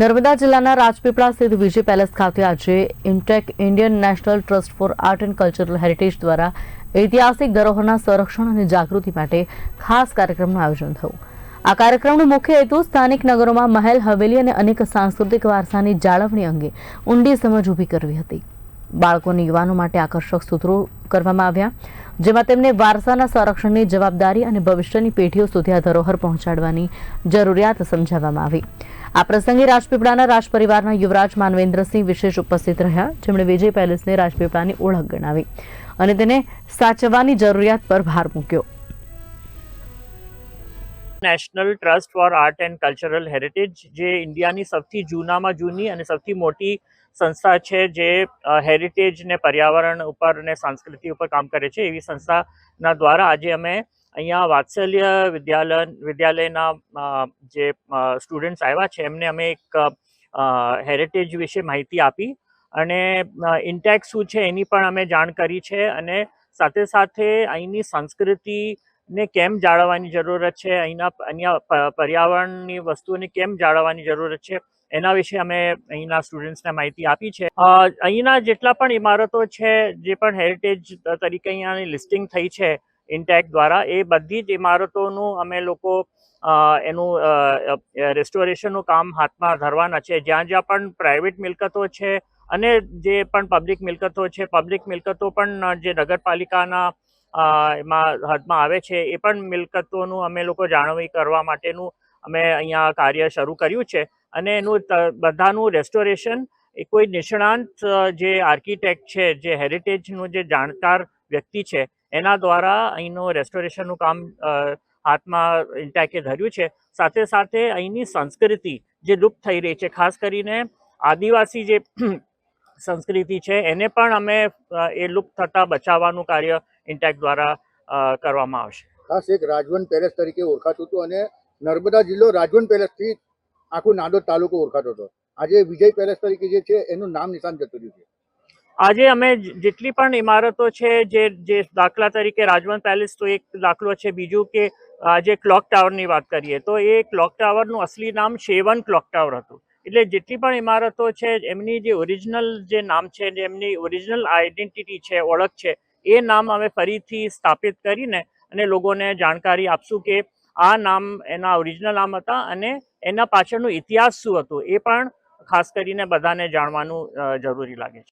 નર્મદા જિલ્લાના રાજપીપળા સ્થિત વિજય પેલેસ ખાતે આજે INTACH Indian National Trust for Art and Cultural Heritage દ્વારા ઐતિહાસિક ધરોહરના સંરક્ષણ અને જાગૃતિ માટે ખાસ કાર્યક્રમનું આયોજન થયું. આ કાર્યક્રમનો મુખ્ય હેતુ સ્થાનિક નગરોમાં મહેલ, હવેલી અને અનેક સાંસ્કૃતિક વારસાની જાળવણી અંગે ઊંડી સમજ ઊભી કરવી હતી. બાળકો અને યુવાનો માટે આકર્ષક સૂત્રો કરવામાં આવ્યા, જેમાં તેમને વારસાના સંરક્ષણની જવાબદારી અને ભવિષ્યની પેઢીઓ સુધી આ ધરોહર પહોંચાડવાની જરૂરિયાત સમજાવવામાં આવી. આ પ્રસંગે રાજપીપળાના રાજપરિવારના યુવરાજ માનવેન્દ્રસિંહ વિશેષ ઉપસ્થિત રહ્યા. જેમણે વિજય પેલેસને રાજપીપળાની ઓળખ ગણાવી અને તેને સાચવવાની જરૂરિયાત પર ભાર મૂક્યો. National Trust for Art and Cultural Heritage, જે ઇન્ડિયાની સૌથી જૂનામાં જૂની અને સૌથી મોટી સંસ્થા છે જે હેરિટેજ ને પર્યાવરણ ઉપર ને સંસ્કૃતિ ઉપર કામ કરે છે. એવી સંસ્થાના દ્વારા આજે અમે અહીંયા વાત્સલ્ય વિદ્યાલય, વિદ્યાલયના જે સ્ટુડન્ટ્સ આવ્યા છે, એમને અમે એક હેરિટેજ વિશે માહિતી આપી અને ઇન્ટેક્સ શું છે એની પણ અમે જાણ કરી છે અને સાથે સાથે અહીંની સંસ્કૃતિ ને કેમ જાળવવાની જરૂરત છે, અહીંના, અહીંયા પર્યાવરણની વસ્તુઓને કેમ જાળવવાની જરૂરત છે એના વિશે અમે અહીંના સ્ટુડન્ટ્સને માહિતી આપી છે. અહીંના જેટલા પણ ઇમારતો છે, જે પણ હેરિટેજ તરીકે અહીંયાની લિસ્ટિંગ થઈ છે ઇન્ટેક દ્વારા, એ બધી જ ઇમારતોનું અમે લોકો એનું રેસ્ટોરેશનનું કામ હાથમાં ધરવાના છે. જ્યાં જ્યાં પણ પ્રાઇવેટ મિલકતો છે અને જે પણ પબ્લિક મિલકતો છે પબ્લિક મિલકતો પણ જે નગરપાલિકાના એમાં હદમાં આવે છે, એ પણ મિલકતોનું અમે લોકો જાળવણી કરવા માટેનું અમે અહીંયા કાર્ય શરૂ કર્યું છે અને એનું બધાનું રેસ્ટોરેશન એ કોઈ નિષ્ણાંત જે આર્કિટેક્ટ છે, જે હેરિટેજનું જે જાણકાર વ્યક્તિ છે, એના દ્વારા અહીંનું રેસ્ટોરેશનનું કામ હાથમાં ઇન્ટેકે ધર્યું છે. સાથે સાથે અહીંની સંસ્કૃતિ જે લુપ્ત થઈ રહી છે, ખાસ કરીને આદિવાસી જે સંસ્કૃતિ છે, એને પણ અમે એ લુપ્ત થતાં બચાવવાનું કાર્ય ઇન્ટેક દ્વારા કરવામાં આવશે. ખાસ એક રાજવન પેલેસ તરીકે ઓળખાતું હતું અને નર્મદા જિલ્લો રાજવન પેલેસથી આખું નાંદોદ તાલુકો ઓળખાતો હતો. આજે વિજય પેલેસ તરીકે જે છે, એનું નામ નિશાન જતું રહ્યું છે. આજે અમે જેટલી પણ ઇમારતો છે, જે જે દાખલા તરીકે રાજવન પેલેસ તો એક દાખલો છે, બીજું કે આજે ક્લોક ટાવરની વાત કરીએ, તો એ ક્લોક ટાવરનું અસલી નામ શેવન ક્લોક ટાવર હતું. એટલે જેટલી પણ ઇમારતો છે, એમની જે ઓરિજિનલ જે નામ છે એમની ઓરિજિનલ આઈડેન્ટિટી છે, ઓળખ છે, એ નામ અમે ફરીથી સ્થાપિત કરીને અને લોકોને જાણકારી આપશું કે આ નામ, એના ઓરિજિનલ નામ હતા અને એના પાછળનો ઇતિહાસ શું હતો એ પણ ખાસ કરીને બધાને જાણવાનું જરૂરી લાગે છે.